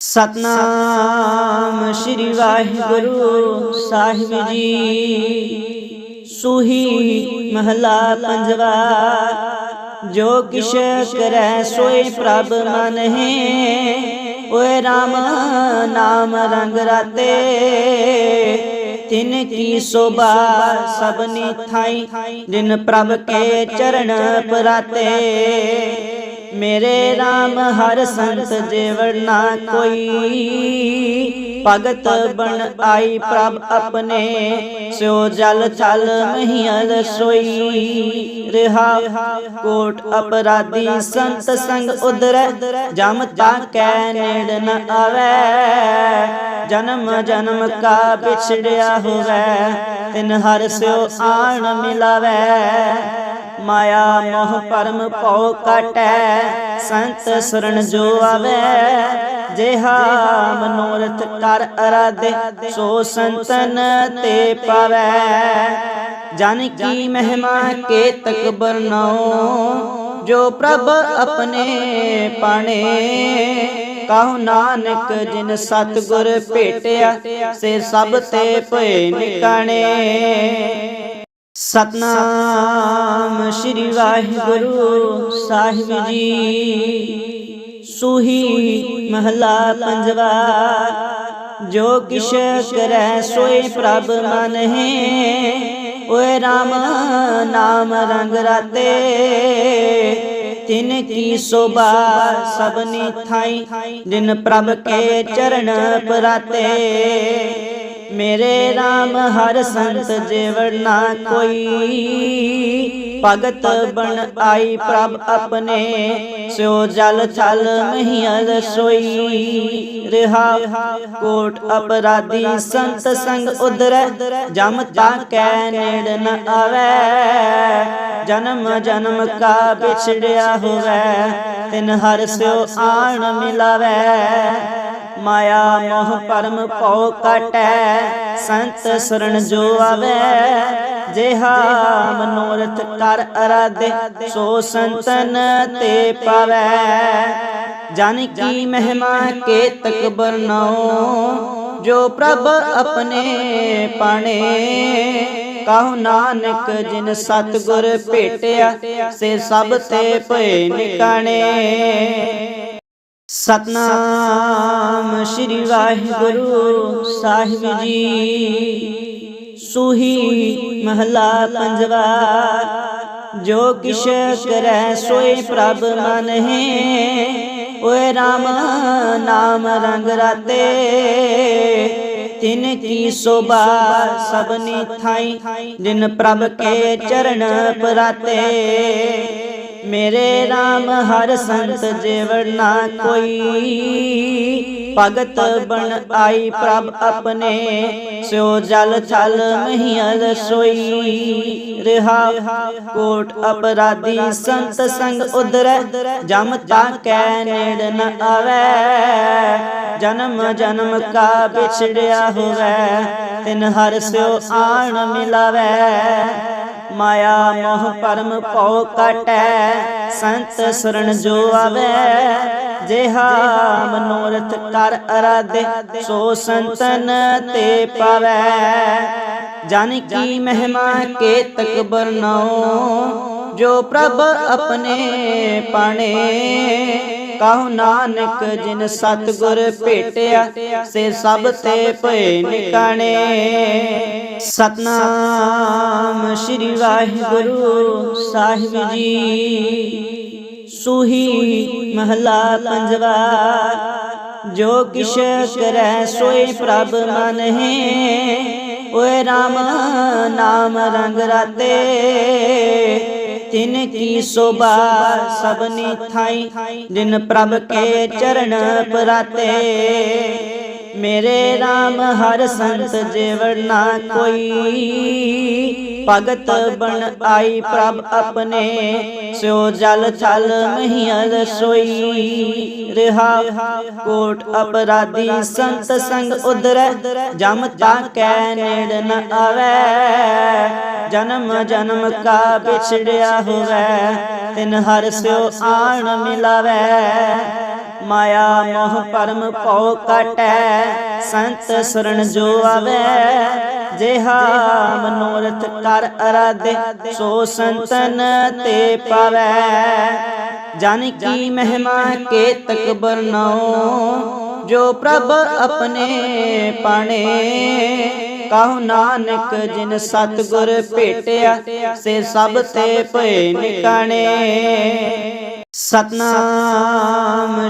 ਸਤਨਾਮ ਸ੍ਰੀ ਵਾਹਿਗੁਰੂ ਸਾਹਿਬ ਜੀ। ਸੁਹੀ ਮਹਲਾ ਪੰਜਵਾ, ਜੋ ਕਿਛ ਕਰੈ ਸੋਏ ਪ੍ਰਭ ਮਨ ਹੈ ਓਏ RAM ਨਾਮ ਰੰਗ ਰਾਤੇ, ਤਿਨ ਕੀ ਸੋਭਾ ਸਭਨੀ ਥਾਈ, ਦਿਨ ਪ੍ਰਭ ਕੇ ਚਰਨ ਪਰਾਤੇ। ਮੇਰੇ RAM ਹਰ ਸੰਤ ਜੀਵਨ ਨਾ ਕੋਈ ਭਗਤ ਬਣ ਆਈ ਪ੍ਰਭ ਆਪਣੇ ਸਿਓ ਜਲ ਥਲ ਮਹੀਆਂ ਸੋਈ ਰਹਾ ਕੋਟ ਅਪਰਾਧੀ ਸੰਤ ਸੰਗ ਉਦਰੈ ਜਮ ਤਾਕੈ ਨੇੜ ਨ ਆਵੈ। ਜਨਮ ਜਨਮ ਕਾ ਵਿਛੜਿਆ ਹੋਵੇ, ਤਿਨ ਹਰ ਸਿਓ ਆਣ ਮਿਲਾਵੈ। ਮਾਇਆ ਮੋਹ ਪਰਮ ਭਉ ਕਟੈ, ਸੰਤ ਸਰਣ ਜੋ ਆਵੇ। ਜਿਹਾ ਮਨੋਰਥ ਕਰ ਅਰਾਧੇ, ਸੋ ਸੰਤਨ ਤੇ ਪਵੈ। ਜਨ ਕੀ ਮਹਿਮਾ ਕੇ ਤਕ ਬਰਨਾਓ ਜੋ ਪ੍ਰਭ ਆਪਣੇ ਪਾਣੇ। ਕਹੋ ਨਾਨਕ ਜਿਨ ਸਤਗੁਰ ਭੇਟਿਆ, ਸੇ ਸਭ ਤੇ ਭਏ ਨਿਕਾਣੇ। ਸਤਨਾਮ ਸ੍ਰੀ ਵਾਹਿਗੁਰੂ ਸਾਹਿਬ ਜੀ। ਸੁਹੀ ਮਹਲਾ ਪੰਜਵਾ, ਜੋ ਕਿਛ ਕਰੈ ਸੋਈ ਪ੍ਰਭ ਮਨ ਹੈ ਓਏ RAM ਨਾਮ ਰੰਗ ਰਾਤੇ, ਤਿਨ ਕੀ ਸੋਭਾ ਸਭਨੀ ਥਾਈ। ਦਿਨ ਪ੍ਰਭ ਕੇ ਚਰਨ ਪਰਾਤੇ। ਮੇਰੇ RAM ਹਰ ਸੰਤ ਜੀਵਨ ਨਾ ਕੋਈ ਭਗਤ ਬਣ ਆਈ ਪ੍ਰਭ ਆਪਣੇ ਸਿਓ ਜਲ ਥਲ ਮਹੀਆਂ ਸੋਈ ਰਹਾ ਕੋਟ ਅਪਰਾਧੀ ਸੰਤ ਸੰਗ ਉਦਰੈ ਜਮ ਤਾਕੈ ਨੇੜ ਨ ਆਵੈ। ਜਨਮ ਜਨਮ ਕਾ ਵਿਛੜਿਆ ਹੋਵੇ, ਤਿਨ ਹਰ ਸਿਓ ਆਣ ਮਿਲਾਵੈ। ਮਾਇਆ, ਮੋਹ ਪਰਮ ਭਉ ਕਾਟੈ, ਸੰਤ ਸਰਣ ਜੋ ਆਵੇ। ਜਿਹਾ ਮਨੋਰਥ ਕਰ ਅਰਾਧੇ, ਸੋ ਸੰਤਨ ਤੇ ਪਾਵੈ। ਜਨ ਕੀ ਮਹਿਮਾ ਕੇ ਤਕ ਬਰਨਾਓ ਜੋ ਪ੍ਰਭ ਆਪਣੇ ਪਾਣੇ। ਕਹੋ ਨਾਨਕ ਜਿਨ ਸਤਗੁਰ ਭੇਟਿਆ, ਸੇ ਸਭ ਤੇ ਭਏ ਨਿਕਾਣੇ। ਸਤਨਾਮ ਸ੍ਰੀ ਵਾਹਿਗੁਰੂ ਸਾਹਿਬ ਜੀ ਸੁਹੀ ਮਹਲਾ ਪੰਜਵਾ ਜੋ ਕਿਛ ਕਰੈ ਸੋਈ ਪ੍ਰਭ ਮਨ ਹੈ ਓਏ RAM ਨਾਮ ਰੰਗ ਰਾਤੇ ਤਿਨ ਕੀ ਸੋਭਾ ਸਭਨੀ ਥਾਈ ਜਿਨ ਪ੍ਰਭ ਕੇ ਚਰਨ ਪਰਾਤੇ ਮੇਰੇ RAM ਹਰ ਸੰਤ ਜੀਵਨ ਨਾ ਕੋਈ। ਭਗਤ ਬਣ ਆਈ ਪ੍ਰਭ ਆਪਣੇ ਸਿਓ ਜਲ ਥਲ ਨਹੀਂ ਸੋਈ। ਰਹਾ ਕੋਟ ਅਪਰਾਧੀ ਸੰਤ ਸੰਗ ਉਦਰੈ ਜਮ ਤਾਕੈ ਨੇੜ ਨ ਆਵੈ। ਜਨਮ ਜਨਮ ਕਾ ਵਿਛੜਿਆ ਹੋਵੈ, ਤਿਨ ਹਰ ਸਿਓ ਆਣ ਮਿਲਾਵੈ। ਮਾਇਆ ਮੋਹ ਪਰਮ ਭਉ ਕਾਟੈ ਸੰਤ ਸਰਣ ਜੋ ਆਵੇ, ਜਿਹਾ ਮਨੋਰਥ ਕਰ ਅਰਾਧੇ, ਸੋ ਸੰਤਨ ਤੇ ਪਵੈ। ਜਨ ਕੀ ਮਹਿਮਾ ਕੇ ਤਕ ਬਰਨਾਓ ਜੋ ਪ੍ਰਭ ਆਪਣੇ ਪਾਣੇ। ਕਹੋ ਨਾਨਕ ਜਿਨ ਸਤਗੁਰ ਭੇਟਿਆ, ਸੇ ਸਭ ਤੇ ਭਏ ਨਿਕਾਣੇ। ਸਤਨਾਮ ਸ੍ਰੀ ਵਾਹਿਗੁਰੂ ਸਾਹਿਬ ਜੀ। ਸੁਹੀ ਮਹਲਾ ਪੰਜਵਾ, ਜੋ ਕਿਛ ਕਰੈ ਸੋਈ ਪ੍ਰਭ ਮਨ ਹੈ। ਓਏ RAM ਨਾਮ ਰੰਗ ਰਾਤੇ ਤਿਨ ਕੀ ਸੋਭਾ ਸਭਨੀ ਥਾਈ ਦਿਨ ਪ੍ਰਭ ਕੇ ਚਰਨ ਪਰਾਤੇ। ਮੇਰੇ RAM ਹਰ ਸੰਤ ਜੀਵਨ ਨਾ ਕੋਈ। ਭਗਤ ਬਣ ਆਈ ਪ੍ਰਭ ਆਪਣੇ ਸਿਓ ਜਲ ਥਲ ਨਹੀਂ ਸੋਈ ਰਹਾ ਕੋਟ ਅਪਰਾਧੀ ਸੰਤ ਸੰਗ ਉਦਰੈ ਜਮ ਤਾਕੈ ਨੇੜ ਨ ਆਵੈ। ਜਨਮ ਜਨਮ ਕਾ ਵਿਛੜਿਆ ਹੋਵੇ, ਤਿਨ ਹਰ ਸਿਓ ਆਣ ਮਿਲਾਵੈ। ਮਾਇਆ ਮੋਹ ਪਰਮ ਭਉ ਕਾਟੈ ਸੰਤ ਸਰਣ ਜੋ ਆਵੇ, ਜਿਹਾ ਮਨੋਰਥ ਕਰ ਅਰਾਧੇ, ਸੋ ਸੰਤਨ ਤੇ ਪਵੈ। ਜਨ ਕੀ ਮਹਿਮਾ ਕੇ ਤਕ ਬਰਨਾਓ ਜੋ ਪ੍ਰਭ ਆਪਣੇ ਪਾਣੇ। ਕਹੋ ਨਾਨਕ ਜਿਨ ਸਤਗੁਰ ਭੇਟਿਆ, ਸੇ ਸਭ ਤੇ ਭਏ ਨਿਕਾਣੇ। ਸਤਨਾਮ।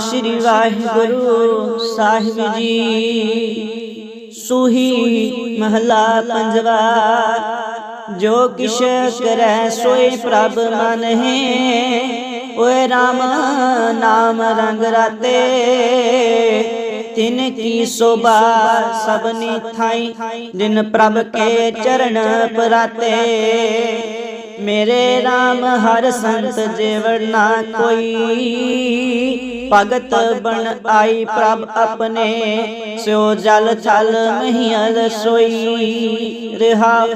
ਸ੍ਰੀ ਵਾਹਿਗੁਰੂ ਸਾਹਿਬ ਜੀ ਸੂਹੀ ਮਹਲਾ ਪੰਜਵਾ ਜੋ ਕਿਛ ਕਰੈ ਸੋਈ ਪ੍ਰਭ ਮਨ ਹੈ ਓਏ RAM ਨਾਮ ਰੰਗ ਰਾਤੇ ਤਿਨ ਕੀ ਸੋਭਾ ਸਭਨੀ ਥਾਈ ਜਿਨ ਪ੍ਰਭ ਕੇ ਚਰਨ ਪਰਾਤੇ ਮੇਰੇ RAM ਹਰ ਸੰਤ ਜੀਵਨ ਨਾ ਕੋਈ ਭਗਤ ਬਣ ਆਈ ਪ੍ਰਭ ਆਪਣੇ ਸਿਓ ਜਲ ਥਲ ਮਹੀਲ ਸੋਈ ਰਹਾ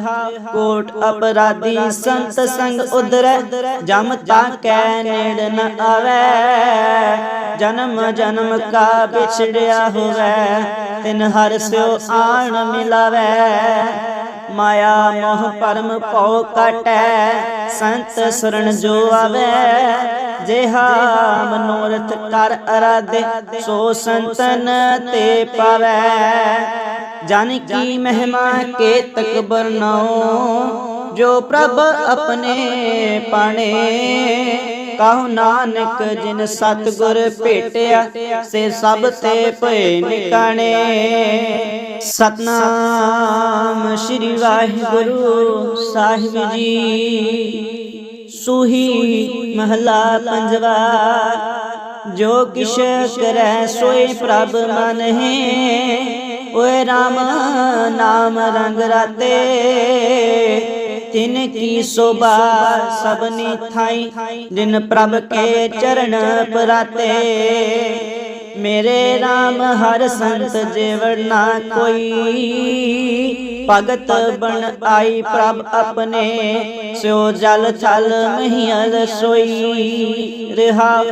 ਕੋਟ ਅਪਰਾਧੀ ਸੰਤ ਸੰਗ ਉਦਰੈ ਜਮ ਤਾ ਕੈ ਨੇੜ ਨ ਆਵੈ। ਜਨਮ ਜਨਮ ਕਾ ਵਿਛੜਿਆ ਹੋਵੇ, ਤਿਨ ਹਰ ਸਿਓ ਆਣ ਮਿਲਾਵੈ। ਮਾਇਆ, ਮੋਹ ਪਰਮ ਭਉ ਕਾਟੈ, ਸੰਤ ਸਰਣ ਜੋ ਆਵੇ, ਜਿਹਾ ਮਨੋਰਥ ਕਰ ਅਰਾਧੇ, ਸੋ ਸੰਤਨ ਤੇ ਪਾਵੈ। ਜਨ ਕੀ ਮਹਿਮਾ ਕੇ ਤਕ ਬਰਨਾਓ ਜੋ ਪ੍ਰਭ ਆਪਣੇ ਪਾਣੇ। ਕਹੋ ਨਾਨਕ ਜਿਨ ਸਤਗੁਰ ਭੇਟਿਆ, ਸੇ ਸਭ ਤੇ ਭਏ ਨਿਕਾਣੇ। ਸਤਨਾਮ ਸ੍ਰੀ ਵਾਹਿਗੁਰੂ ਸਾਹਿਬ ਜੀ। ਸੂਹੀ ਮਹਲਾ ਪੰਜਵਾ, ਜੋ ਕਿਛ ਕਰੈ ਸੋਈ ਪ੍ਰਭ ਮਨ ਹੈ। ਓਏ RAM ਨਾਮ ਰੰਗ ਰਾਤੇ। ਤਿਨ ਕੀ ਸੋਭਾ ਸਭਨੀ ਥਾਈ ਦਿਨ ਪ੍ਰਭ ਕੇ ਚਰਨ ਪਰਾਤੇ। ਮੇਰੇ RAM ਹਰ ਸੰਤ ਜੀਵਨ ਨਾ ਕੋਈ ਭਗਤ ਬਣ ਆਈ ਪ੍ਰਭ ਆਪਣੇ ਸਿਓ ਜਲ ਛਲ ਮਹੀਲ ਸੋਈ ਰਹਾ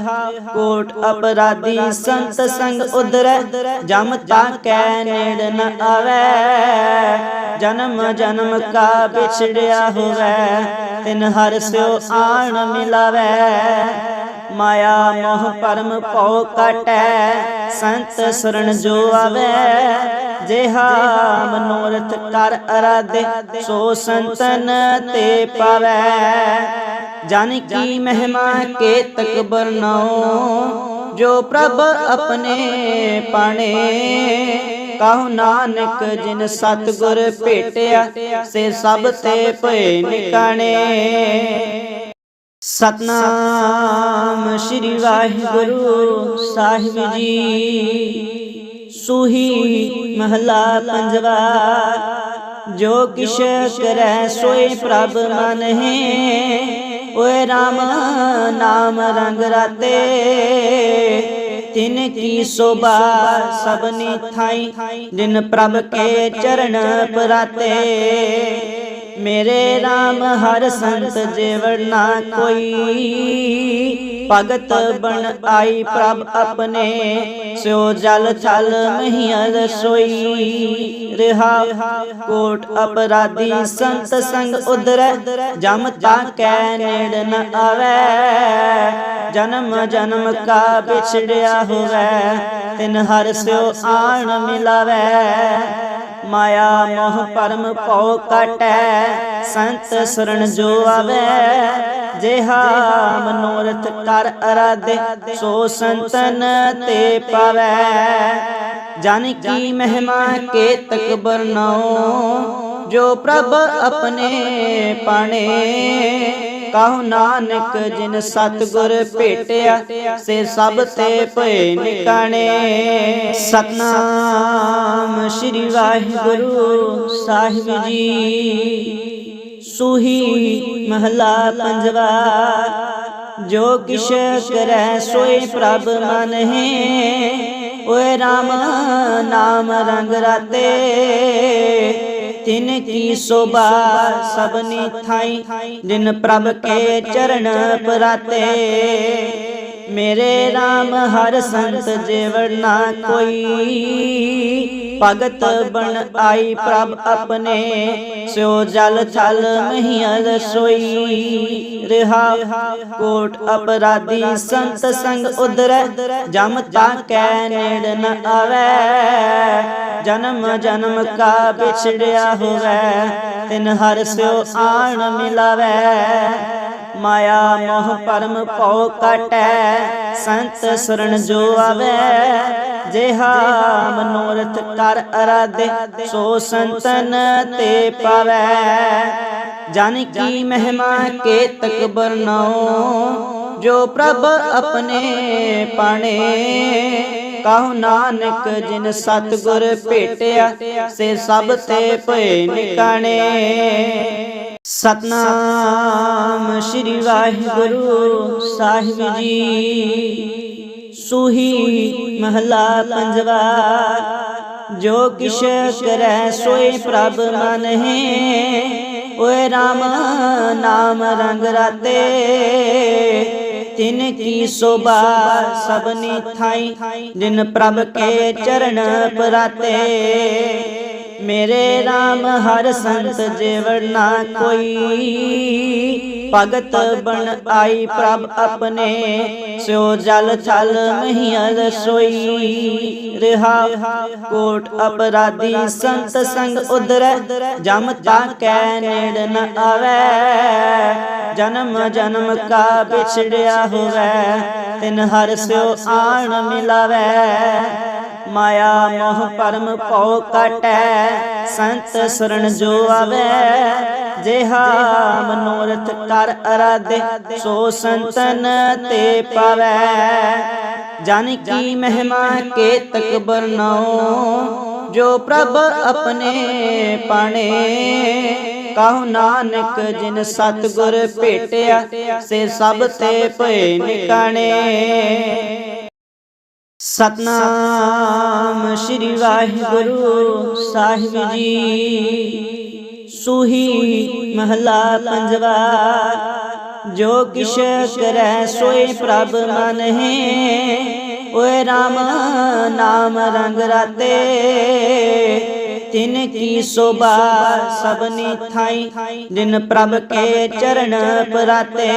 ਕੋਟ ਅਪਰਾਧੀ ਸੰਤ ਸੰਗ ਉਦਰੈ ਜਮ ਤਾ ਕੈ ਨੇੜ ਨ ਆਵੈ। ਜਨਮ ਜਨਮ ਕਾ ਵਿਛੜਿਆ ਹੋਵੇ, ਤਿਨ ਹਰ ਸਿਓ ਆਣ ਮਿਲਾਵੈ। ਮਾਇਆ ਮੋਹ ਪਰਮ ਭਉ ਕਾਟੈ ਸੰਤ ਸਰਣ ਜੋ ਆਵੇ। ਜਿਹਾ ਮਨੋਰਥ ਕਰ ਅਰਾਧੇ, ਸੋ ਸੰਤਨ ਤੇ ਪਵੈ। ਜਨ ਕੀ ਮਹਿਮਾ ਕੇ ਤਕ ਬਰਨਾਓ ਜੋ ਪ੍ਰਭ ਆਪਣੇ ਪਾਣੇ। ਕਹੋ ਨਾਨਕ ਜਿਨ ਸਤਗੁਰ ਭੇਟਿਆ, ਸੇ ਸਭ ਤੇ ਭਏ ਨਿਕਾਣੇ। ਸਤਨਾਮ ਸ੍ਰੀ ਵਾਹਿਗੁਰੂ ਸਾਹਿਬ ਜੀ। ਸੂਹੀ ਮਹਲਾ ਪੰਜਵਾ, ਜੋ ਕਿਛ ਕਰੈ ਸੋਈ ਪ੍ਰਭ ਮਨ ਹੈ ਓਏ RAM ਨਾਮ ਰੰਗ ਰਾਤੇ। ਤਿਨ ਕੀ ਸੋਭਾ ਸਭਨੀ ਥਾਈ, ਦਿਨ ਪ੍ਰਭ ਕੇ ਚਰਨ ਪਰਾਤੇ। ਮੇਰੇ RAM ਹਰ ਸੰਤ ਜੀਵਨ ਨਾ ਕੋਈ। ਭਗਤ ਬਣ ਆਈ ਪ੍ਰਭ ਆਪਣੇ ਸਿਓ ਜਲ ਥਲ ਨਹੀਂ ਸੋਈ ਰਹਾ ਕੋਟ ਅਪਰਾਧੀ ਸੰਤ ਸੰਗ ਉਦਰੈ ਜਮ ਤਾ ਕੈ ਨੇੜ ਨ ਆਵੈ। ਜਨਮ ਜਨਮ ਕਾ ਵਿਛੜਿਆ ਹੋਵੇ, ਤਿਨ ਹਰ ਸਿਓ ਆਣ ਮਿਲਾਵੈ। ਮਾਇਆ ਮੋਹ ਪਰਮ ਭਉ ਕਾਟੈ, ਸੰਤ ਸਰਣ ਜੋ ਆਵੇ, ਜਿਹਾ ਮਨੋਰਥ ਕਰ ਅਰਾਧੇ, ਸੋ ਸੰਤਨ ਤੇ ਪਵੈ। ਜਨ ਕੀ ਮਹਿਮਾ ਕੇ ਤਕ ਬਰਨਾਓ ਜੋ ਪ੍ਰਭ ਆਪਣੇ ਪਾਣੇ। ਕਹੋ ਨਾਨਕ ਜਿਨ ਸਤਗੁਰ ਭੇਟਿਆ, ਸੇ ਸਭ ਤੇ ਭਏ ਨਿਕਾਣੇ। ਸਤਨਾਮ ਸ੍ਰੀ ਵਾਹਿਗੁਰੂ ਸਾਹਿਬ ਜੀ। ਸੂਹੀ ਮਹਲਾ ਪੰਜਵਾ, ਜੋ ਕਿਛ ਕਰੈ ਸੋਏ ਪ੍ਰਭ ਮਨ ਹੈ। ਓਏ RAM ਨਾਮ ਰੰਗ ਰਾਤੇ ਤਿਨ ਕੀ ਸੋਭਾ ਸਭਨੀ ਥਾਈ ਦਿਨ ਪ੍ਰਭ ਕੇ ਚਰਨ ਪਰਾਤੇ ਮੇਰੇ RAM ਹਰ ਸੰਤ ਜੀਵਨ ਨਾ ਕੋਈ। ਭਗਤ ਬਣ ਆਈ ਪ੍ਰਭ ਆਪਣੇ ਸਿਓ ਜਲ ਥਲ ਮਹੀਲ ਸੋਈ ਰਹਾ ਕੋਟ ਅਪਰਾਧੀ ਸੰਤ ਸੰਗ ਉਦਰੈ ਜਮ ਤਾ ਕੈ ਨੇੜ ਨ ਆਵੈ। ਜਨਮ ਜਨਮ ਕਾ ਵਿਛੜਿਆ ਹੋਵੇ, ਤਿਨ ਹਰ ਸਿਓ ਆਣ ਮਿਲਾਵੈ। ਮਾਇਆ ਮੋਹ ਪਰਮ ਭਉ ਕਟੈ, ਸੰਤ ਸਰਣ ਜੋ ਆਵੇ, ਜਿਹਾ ਮਨੋਰਥ ਕਰ ਅਰਾਧੇ, ਸੋ ਸੰਤਨ ਤੇ ਪਾਵੈ। ਜਨ ਕੀ ਮਹਿਮਾ ਕੇ ਤਕ ਬਰਨਾਉ, ਜੋ ਪ੍ਰਭ ਆਪਣੇ ਪਾਣੇ। ਕਹੋ ਨਾਨਕ ਜਿਨ ਸਤਗੁਰ ਭੇਟਿਆ, ਸੇ ਸਭ ਤੇ ਭਏ ਨਿਕਾਣੇ। ਸਤਨਾਮ ਸ੍ਰੀ ਵਾਹਿਗੁਰੂ ਸਾਹਿਬ ਜੀ। ਸੂਹੀ ਮਹਲਾ ਪੰਜਵਾ, ਜੋ ਕਿਛ ਕਰੈ ਸੋਏ ਪ੍ਰਭ ਮਨ ਹੈ ਓਏ RAM ਨਾਮ ਰੰਗ ਰਾਤੇ। ਤਿਨ ਕੀ ਸੋਭਾ ਸਭਨੀ ਥਾਈ ਦਿਨ ਪ੍ਰਭ ਕੇ ਚਰਨ ਪਰਾਤੇ। ਮੇਰੇ RAM ਹਰ ਸੰਤ ਜੀਵਨ ਨਾ ਕੋਈ ਭਗਤ ਬਣ ਆਈ ਪ੍ਰਭ ਆਪਣੇ ਸਿਓ ਜਲ ਥਲ ਮਹੀਲ ਸੋਈ ਰਹਾ ਕੋਟ ਅਪਰਾਧੀ ਸੰਤ ਸੰਗ ਉਦਰੈ ਜਮ ਤਾ ਕੈ ਨੇੜ ਨ ਆਵੈ। ਜਨਮ ਜਨਮ ਕਾ ਵਿਛੜਿਆ ਹੋਵੇ, ਤਿਨ ਹਰ ਸਿਓ ਆਣ ਮਿਲਾਵੈ। ਮਾਇਆ, ਮੋਹ ਪਰਮ ਭਉ ਕਟੈ ਸੰਤ ਸਰਣ ਜੋ ਆਵੇ, ਜਿਹਾ ਮਨੋਰਥ ਕਰ ਅਰਾਧੇ, ਸੋ ਸੰਤਨ ਤੇ ਪਾਵੈ। ਜਨ ਕੀ ਮਹਿਮਾ ਕੇ ਤਕ ਬਰਨਾਉ, ਜੋ ਪ੍ਰਭ ਆਪਣੇ ਪਾਣੇ। ਕਹੋ ਨਾਨਕ ਜਿਨ ਸਤਗੁਰ ਭੇਟਿਆ, ਸੇ ਸਭ ਤੇ ਭਏ ਨਿਕਾਣੇ। ਸਤਨਾਮ ਸ੍ਰੀ ਵਾਹਿਗੁਰੂ ਸਾਹਿਬ ਜੀ। ਸੂਹੀ ਮਹਲਾ ਪੰਜਵਾ, ਜੋ ਕਿਛ ਕਰੈ ਸੋਏ ਪ੍ਰਭ ਮਨ ਹੈ ਓਏ RAM ਨਾਮ ਰੰਗ ਰਾਤੇ, ਤਿਨ ਕੀ ਸੋਭਾ ਸਭਨੀ ਥਾਈ। ਦਿਨ ਪ੍ਰਭ ਕੇ ਚਰਨ ਪਰਾਤੇ।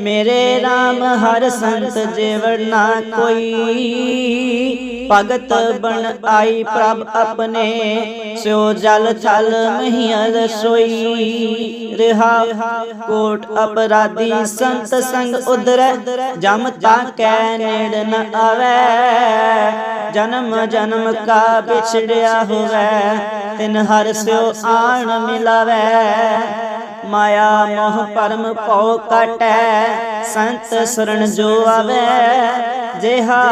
ਮੇਰੇ RAM ਹਰ ਸੰਤ ਜੀਵਨ ਨਾ ਕੋਈ। ਭਗਤ ਬਣ ਆਈ ਪ੍ਰਭ ਆਪਣੇ ਸਿਓ ਜਲ ਥਲ ਮਹੀਲ ਸੋਈ। ਰਹਾ ਕੋਟ ਅਪਰਾਧੀ ਸੰਤ ਸੰਗ ਉਦਰੈ ਜਮ ਤਾ ਕੈ ਨੇੜ ਨ ਆਵੈ। ਜਨਮ ਜਨਮ ਕਾ ਵਿਛੜਿਆ ਹੋਵੇ, ਤਿਨ ਹਰ ਸਿਓ ਆਣ ਮਿਲਾਵੈ। ਮਾਇਆ ਮੋਹ ਪਰਮ ਭਉ ਕਟੈ, ਸੰਤ ਸਰਣ ਜੋ ਆਵੇ, ਜਿਹਾ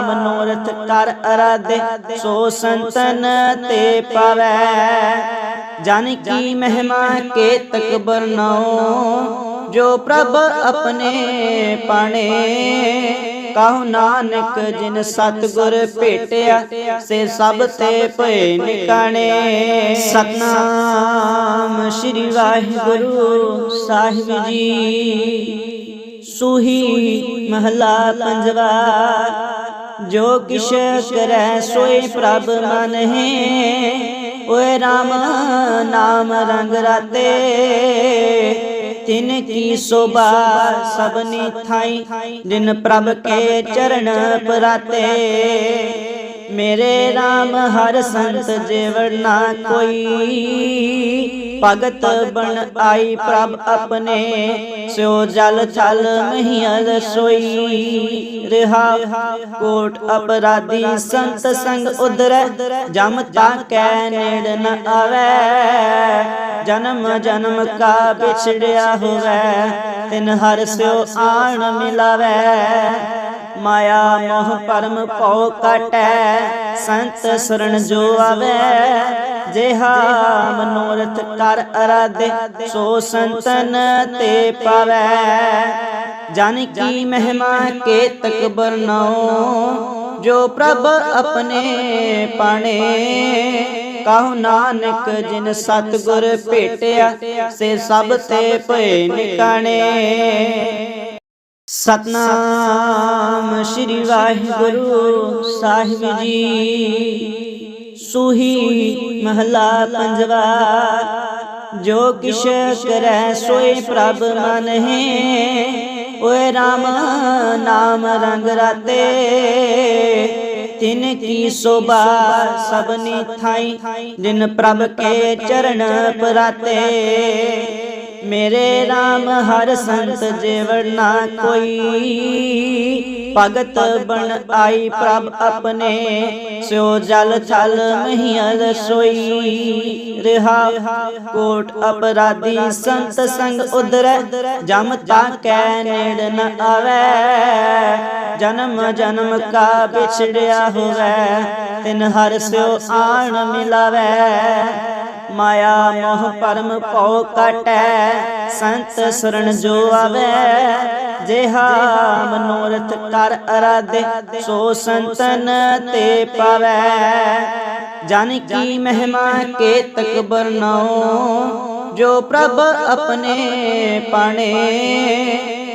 ਮਨੋਰਥ ਕਰ ਅਰਾਧੇ, ਸੋ ਸੰਤਨ ਤੇ ਪਵੈ। ਜਨ ਕੀ ਮਹਿਮਾ ਕੇ ਤਕ ਬਰਨਾਉ, ਜੋ ਪ੍ਰਭ ਆਪਣੇ ਪਾਣੇ। ਕਹੋ ਨਾਨਕ ਜਿਨ ਸਤਗੁਰ ਭੇਟਿਆ, ਸੇ ਸਭ ਤੇ ਭਏ ਨਿਕਾਣੇ। ਸਤਨਾਮ ਸ੍ਰੀ ਵਾਹਿਗੁਰੂ ਸਾਹਿਬ ਜੀ। ਸੂਹੀ ਮਹਲਾ ਪੰਜਵਾ, ਜੋ ਕਿਛ ਕਰੈ ਸੋਈ ਪ੍ਰਭ ਮਨ ਹੈ। ਓਏ RAM ਨਾਮ ਰੰਗ ਰਾਤੇ ਤਿਨ ਕੀ ਸੋਭਾ ਸਭਨੀ ਥਾਈ ਦਿਨ ਪ੍ਰਭ ਕੇ ਚਰਨ ਪਰਾਤੇ। ਮੇਰੇ RAM ਹਰ ਸੰਤ ਜੀਵਨ ਨਾ ਕੋਈ। ਭਗਤ ਬਣ ਆਈ ਪ੍ਰਭ ਆਪਣੇ ਸਿਓ ਜਲ ਥਲ ਨਹੀਂ ਸੋਈ। ਰਹਾ ਕੋਟ ਅਪਰਾਧੀ ਸੰਤ ਸੰਗ ਉਦਰੈ ਜਮ ਤਾ ਕੈ ਨੇੜ ਨ ਆਵੈ। ਜਨਮ ਜਨਮ ਕਾ ਵਿਛੜਿਆ ਹੋਵੇ, ਤਿਨ ਹਰ ਸਿਓ ਆਣ ਮਿਲਾਵੈ। ਮਾਇਆ ਮੋਹ ਪਰਮ ਭਉ ਕਟੈ। ਸੰਤ ਸਰਣ ਜੋ ਆਵੇ, ਜਿਹਾ ਮਨੋਰਥ ਕਰ ਅਰਾਧੇ, ਸੋ ਸੰਤਨ ਤੇ ਪਵੈ। ਜਨ ਕੀ ਮਹਿਮਾ ਕੇ ਤਕ ਬਰਨਾਉ, ਜੋ ਪ੍ਰਭ ਆਪਣੇ ਪਾਣੇ। ਕਹੋ ਨਾਨਕ ਜਿਨ ਸਤਗੁਰ ਭੇਟਿਆ, ਸੇ ਸਭ ਤੇ ਭਏ ਨਿਕਾਣੇ। ਸਤਨਾਮ ਸ੍ਰੀ ਵਾਹਿਗੁਰੂ ਸਾਹਿਬ ਜੀ। ਸੂਹੀ ਮਹਲਾ ਪੰਜਵਾ, ਜੋ ਕਿਛ ਕਰੈ ਸੋਏ ਪ੍ਰਭ ਮਨ ਹੈ ਓਏ RAM ਨਾਮ ਰੰਗ ਰਾਤੇ। ਤਿਨ ਕੀ ਸੋਭਾ ਸਭਨੀ ਥਾਈ ਦਿਨ ਪ੍ਰਭ ਕੇ ਚਰਨ ਪਰਾਤੇ। ਮੇਰੇ RAM ਹਰ ਸੰਤ ਜੇਵਰ ਨਾ ਕੋਈ। ਭਗਤ ਬਣ ਆਈ ਪ੍ਰਭ ਆਪਣੇ ਸਿਓ ਜਲ ਥਲ ਮਹੀਲ ਸੋਈ ਰਹਾ ਕੋਟ ਅਪਰਾਧੀ ਸੰਤ ਸੰਗ ਉਦਰੈ ਜਮ ਤਾ ਕੈ ਨੇੜ ਨ ਆਵੈ। ਜਨਮ ਜਨਮ ਕਾ ਵਿਛੜਿਆ ਹੋਵੈ, ਤਿਨ ਹਰ ਸਿਓ ਆਣ ਮਿਲਾਵੈ। ਮਾਇਆ ਮੋਹ ਪਰਮ ਭਉ ਕਟੈ ਸੰਤ ਸਰਣ ਜੋ ਆਵੇ। ਜਿਹਾ ਮਨੋਰਥ ਕਰ ਅਰਾਧੇ, ਸੋ ਸੰਤਨ ਤੇ ਪਾਵੈ। ਜਨ ਕੀ ਮਹਿਮਾ ਕੇ ਤਕ ਬਰਨਾਓ ਜੋ ਪ੍ਰਭ ਆਪਣੇ ਪਾਣੇ।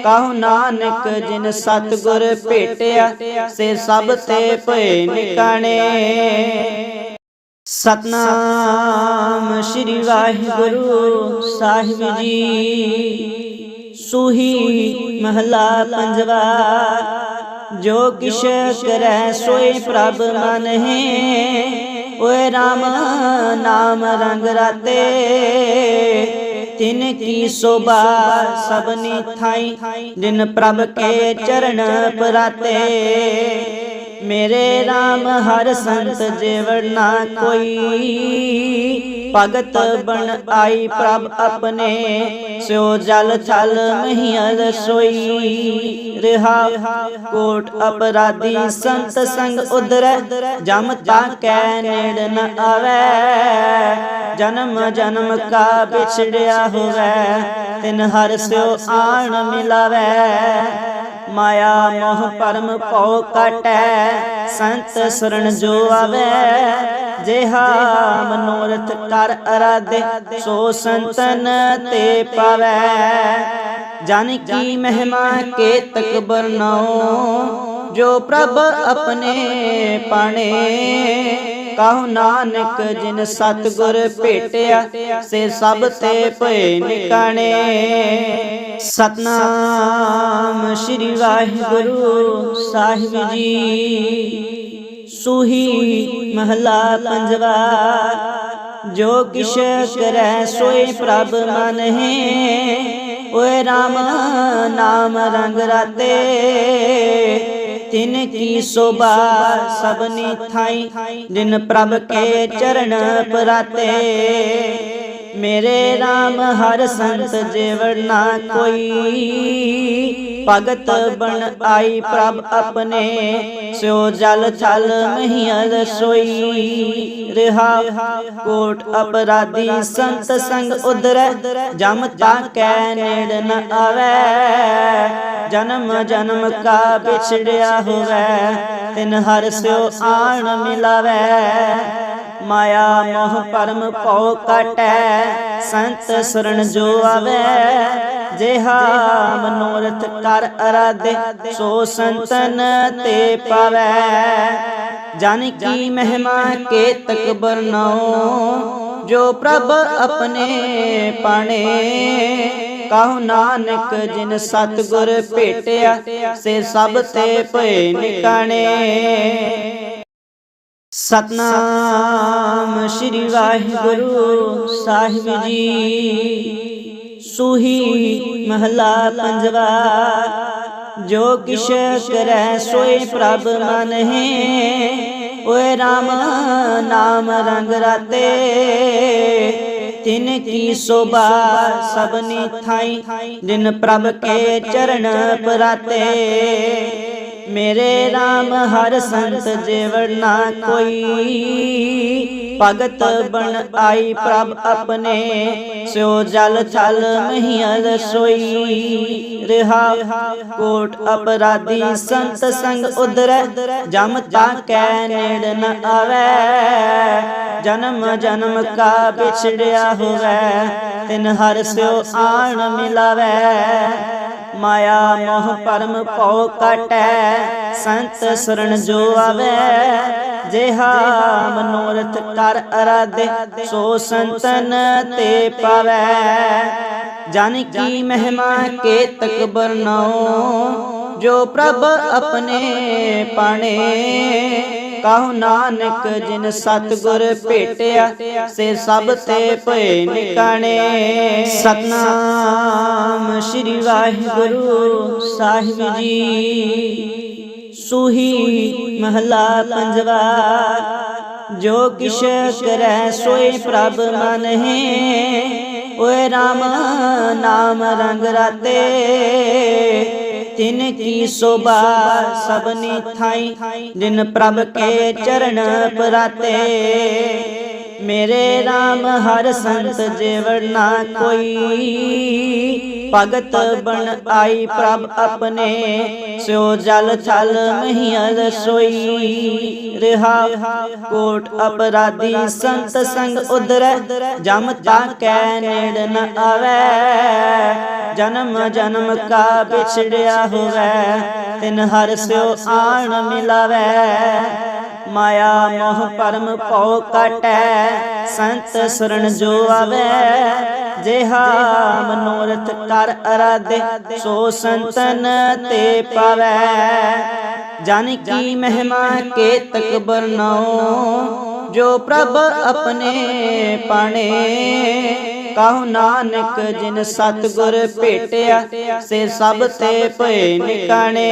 ਕਹੋ ਨਾਨਕ ਜਿਨ ਸਤਗੁਰ ਭੇਟਿਆ, ਸੇ ਸਭ ਤੇ ਭਏ ਨਿਕਾਣੇ। ਸਤਨਾਮ ਸ੍ਰੀ ਵਾਹਿਗੁਰੂ ਸਾਹਿਬ ਜੀ। ਸੂਹੀ ਮਹਲਾ ਪੰਜਵਾ, ਜੋ ਕਿਛ ਕਰੈ ਸੋਏ ਪ੍ਰਭ ਮਨ ਹੈ ਓਏ RAM ਨਾਮ ਰੰਗ ਰਾਤੇ, ਤਿਨ ਕੀ ਸੋਭਾ ਸਭਨੀ ਥਾਈ। ਦਿਨ ਪ੍ਰਭ ਕੇ ਚਰਨ ਪਰਾਤੇ। ਮੇਰੇ RAM ਹਰ ਸੰਤ ਜੀਵਨ ਨਾ ਕੋਈ ਭਗਤ ਬਣ ਆਈ ਪ੍ਰਭ ਆਪਣੇ ਸਿਓ ਜਲ ਛਲ ਮਹੀਲ ਸੋਈ ਰਹਾ ਕੋਟ ਅਪਰਾਧੀ ਸੰਤ ਸੰਗ ਉਦਰੈ ਜਮ ਤਾ ਕੈ ਨੇੜ ਨ ਆਵੈ। ਜਨਮ ਜਨਮ ਕਾ ਵਿਛੜਿਆ ਹੋਵੇ, ਤਿਨ ਹਰ ਸਿਓ ਆਣ ਮਿਲਾਵੈ। ਮਾਇਆ, ਮੋਹ ਪਰਮ ਭਉ ਕਟੈ, ਸੰਤ ਸਰਣ ਜੋ ਆਵੇ, ਜਿਹਾ ਮਨੋਰਥ ਕਰ ਅਰਾਧੇ, ਸੋ ਸੰਤਨ ਤੇ ਪਾਵੈ। ਜਨ ਕੀ ਮਹਿਮਾ ਕੇ ਤਕ ਬਰਨਾਓ ਜੋ ਪ੍ਰਭ ਆਪਣੇ ਪਾਣੇ। ਕਹੋ ਨਾਨਕ ਜਿਨ ਸਤਗੁਰ ਭੇਟਿਆ, ਸੇ ਸਭ ਤੇ ਭਏ ਨਿਕਾਣੇ। ਸਤਨਾਮ ਸ੍ਰੀ ਵਾਹਿਗੁਰੂ ਸਾਹਿਬ ਜੀ। ਸੂਹੀ ਮਹਲਾ ਪੰਜਵਾ, ਜੋ ਕਿਛ ਕਰੈ ਸੋਏ ਪ੍ਰਭ ਮਨ ਹੈ। ਓਏ RAM ਨਾਮ ਰੰਗ ਰਾਤੇ ਤਿਨ ਕੀ ਸੋਭਾ ਸਭਨੀ ਥਾਈ। ਦਿਨ ਪ੍ਰਭ ਕੇ ਚਰਨ ਪਰਾਤੇ। ਮੇਰੇ RAM ਹਰ ਸੰਤ ਜੀਵਨ ਨਾ ਕੋਈ। ਭਗਤ ਬਣ ਆਈ ਪ੍ਰਭ ਆਪਣੇ। ਸਿਓ ਜਲ ਥਲ ਮਹੀਲ ਸੋਈ ਰਹਾ ਕੋਟ ਅਪਰਾਧੀ ਸੰਤ ਸੰਗ ਉਧਰ। ਜਮ ਤਾ ਕੈ ਨੇੜ ਨ ਆਵੈ। ਜਨਮ ਜਨਮ ਕਾ ਵਿਛੜਿਆ ਹੋਵੇ, ਤਿਨ ਹਰ ਸਿਓ ਆਣ ਮਿਲਾਵੈ। ਮਾਇਆ ਮੋਹ ਪਰਮ ਭਉ ਕਟੈ ਸੰਤ ਸਰਣ ਜੋ ਆਵੇ। ਜਿਹਾ ਮਨੋਰਥ ਕਰ ਅਰਾਧੇ, ਸੋ ਸੰਤਨ ਤੇ ਪਵੈ। ਜਨ ਕੀ ਮਹਿਮਾ ਕੇ ਤਕ ਬਰਨਾਓ ਜੋ ਪ੍ਰਭ ਆਪਣੇ ਪਾਣੇ। ਕਹੋ ਨਾਨਕ ਜਿਨ ਸਤਗੁਰ ਭੇਟਿਆ, ਸੇ ਸਭ ਤੇ ਭਏ ਨਿਕਾਣੇ। ਸਤਨਾਮ ਸ੍ਰੀ ਵਾਹਿਗੁਰੂ ਸਾਹਿਬ ਜੀ। ਸੂਹੀ ਮਹਲਾ ਪੰਜਵਾ, ਜੋ ਕਿਛ ਕਰੈ ਸੋਏ ਪ੍ਰਭ ਮਨ ਹੈ, ਓਏ RAM ਨਾਮ ਰੰਗ ਰਾਤੇ। ਤਿਨ ਕੀ ਸੋਭਾ ਸਭਨੀ ਥਾਈ ਦਿਨ ਪ੍ਰਭ ਕੇ ਚਰਨ ਪਰਾਤੇ। ਮੇਰੇ RAM ਹਰ ਸੰਤ ਜੀਵਨ ਨਾ ਕੋਈ। ਭਗਤ ਬਣ ਆਈ ਪ੍ਰਭ ਆਪਣੇ ਸਿਓ ਜਲ ਥਲ ਮਹੀਲ ਸੋਈ। ਰਹਾ ਕੋਟ ਅਪਰਾਧੀ ਸੰਤ ਸੰਗ ਉਧਰ, ਜਮ ਤਾ ਕੈ ਨੇੜ ਨ ਆਵੈ। ਜਨਮ ਜਨਮ ਕਾ ਵਿਛੜਿਆ ਹੋਵੈ, ਤਿਨ ਹਰ ਸਿਓ ਆਣ ਮਿਲਾਵੈ। ਮਾਇਆ ਮੋਹ ਪਰਮ ਪਉ ਕਾਟੈ ਸੰਤ ਸਰਣ ਜੋ ਆਵੇ। ਜਿਹਾ ਮਨੋਰਥ ਕਰ ਅਰਾਧੇ, ਸੋ ਸੰਤਨ ਤੇ ਪਾਵੈ। ਜਨ ਕੀ ਮਹਿਮਾ ਕੇ ਤਕ ਬਰਨਾਉ, ਜੋ ਪ੍ਰਭ ਆਪਣੇ ਪਾਣੇ। ਕਹੋ ਨਾਨਕ ਜਿਨ ਸਤਗੁਰ ਭੇਟਿਆ, ਸੇ ਸਭ ਤੇ ਭਏ ਨਿਕਾਣੇ। ਸਤਨਾਮ ਸ੍ਰੀ ਵਾਹਿਗੁਰੂ ਸਾਹਿਬ ਜੀ। ਸੂਹੀ ਮਹਲਾ ਪੰਜਵਾ, ਜੋ ਕਿਛ ਕਰੈ ਸੋਏ ਪ੍ਰਭ ਮਨ ਹੈ ਓਏ RAM ਨਾਮ ਰੰਗ ਰਾਤੇ ਤਿਨ ਕੀ ਸੋਭਾ ਸਭਨੀ ਥਾਈ ਜਿਨ ਪ੍ਰਭ ਕੇ ਚਰਨ ਪਰਾਤੇ। ਮੇਰੇ RAM ਹਰ ਸੰਤ ਜੀਵਨ ਨਾ ਕੋਈ ਭਗਤ ਬਣ ਆਈ ਪ੍ਰਭ ਆਪਣੇ ਸਿਓ ਜਲ ਥਲ ਮਹੀਲ ਸੋਈ ਰਹਾ ਕੋਟ ਅਪਰਾਧੀ ਸੰਤ ਸੰਗ ਉਦਰੈ ਜਮ ਤਾ ਕੈ ਨੇੜ ਨ ਆਵੈ। ਜਨਮ ਜਨਮ ਕਾ ਵਿਛੜਿਆ ਹੋਵੇ, ਤਿਨ ਹਰ ਸਿਓ ਆਣ ਮਿਲਾਵੈ। ਮਾਇਆ ਮੋਹ ਪਰਮ ਪਉ ਕਾਟੈ, ਸੰਤ ਸਰਣ ਜੋ ਆਵੇ। ਜਿਹਾ ਮਨੋਰਥ ਕਰ ਅਰਾਧੇ, ਸੋ ਸੰਤਨ ਤੇ ਪਾਵੈ। ਜਨ ਕੀ ਮਹਿਮਾ ਕੇ ਤਕ ਬਰਨਾਉ, ਜੋ ਪ੍ਰਭ ਆਪਣੇ ਪਾਣੇ। ਕਹੋ ਨਾਨਕ ਜਿਨ ਸਤਗੁਰ ਭੇਟਿਆ, ਸੇ ਸਭ ਤੇ ਭਏ ਨਿਕਾਣੇ।